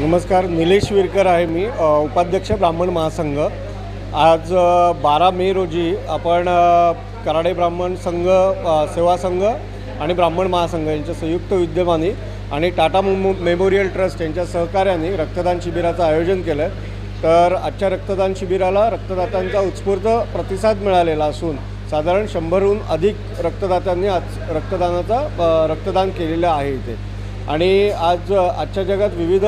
नमस्कार निलेश विरकर आहे मी उपाध्यक्ष ब्राह्मण महासंघ. आज बारा मे रोजी आपण कराडे ब्राह्मण संघ सेवा संघ आणि ब्राह्मण महासंघ यांच्या संयुक्त विद्यमाने आणि टाटा मेमो मेमोरियल ट्रस्ट यांच्या सहकार्याने रक्तदान शिबिराचं आयोजन केलं आहे तर आजच्या रक्तदान शिबिराला रक्तदात्यांचा उत्स्फूर्त प्रतिसाद मिळालेला असून साधारण शंभरहून अधिक रक्तदात्यांनी आज रक्तदानाचा रक्तदान केलेलं आहे इथे. आणि आज आजच्या जगात विविध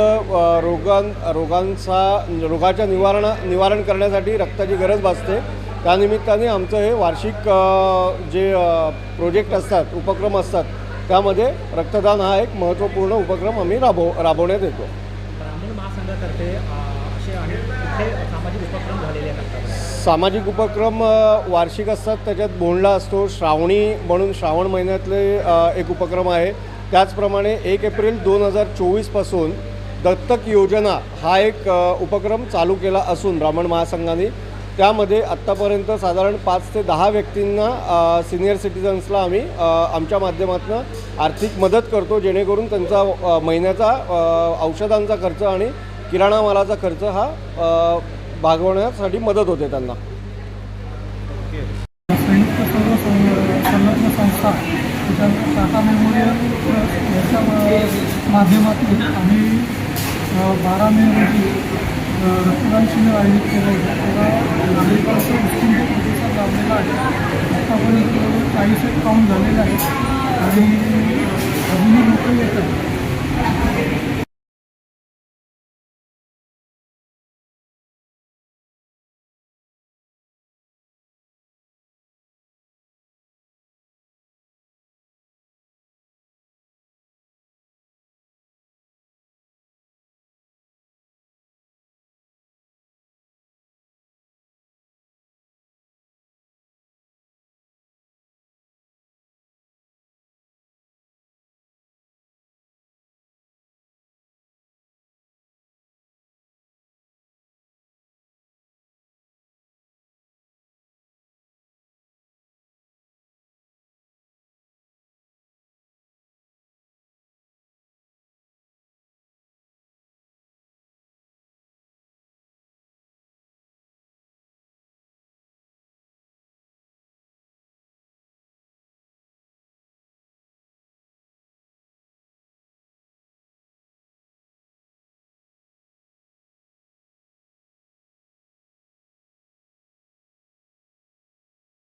रोगां रोगांचा रोगाच्या निवारण निवारण करण्यासाठी रक्ताची गरज भासते. त्यानिमित्ताने आमचं हे वार्षिक जे प्रोजेक्ट असतात उपक्रम असतात त्यामध्ये रक्तदान हा एक महत्त्वपूर्ण उपक्रम आम्ही राबव राबवण्यात येतो. ब्राह्मण महासंघातर्फे अ, असे अनेक कुठले सामाजिक उपक्रम झालेले? सामाजिक उपक्रम वार्षिक असतात त्याच्यात बोंडला असतो श्रावणी म्हणून श्रावण महिन्यातले एक उपक्रम आहे. त्याचप्रमाणे एक एप्रिल दोन हजार चोवीसपासून दत्तक योजना हा एक उपक्रम चालू केला असून ब्राह्मण महासंघाने. त्यामध्ये आत्तापर्यंत साधारण पाच ते दहा व्यक्तींना सिनियर सिटिझन्सला आम्ही आमच्या माध्यमातून आर्थिक मदत करतो जेणेकरून त्यांचा महिन्याचा औषधांचा खर्च आणि किराणा मालाचा खर्च हा भागवण्यासाठी मदत होते त्यांना. संयुक्त सर्व संलग्न संस्था त्याच्यानंतर टाटा मेमोरियल याच्या माध्यमातून आम्ही बारा मे रोजी रक्तदान शिबिर आयोजित केलं होतं. त्याला नागरिकांचा उत्स्फूर्त प्रतिसाद लाभलेला आहे. आतापर्यंत काहीसे काम झालेलं आहे आणि अजूनही लोक येतात.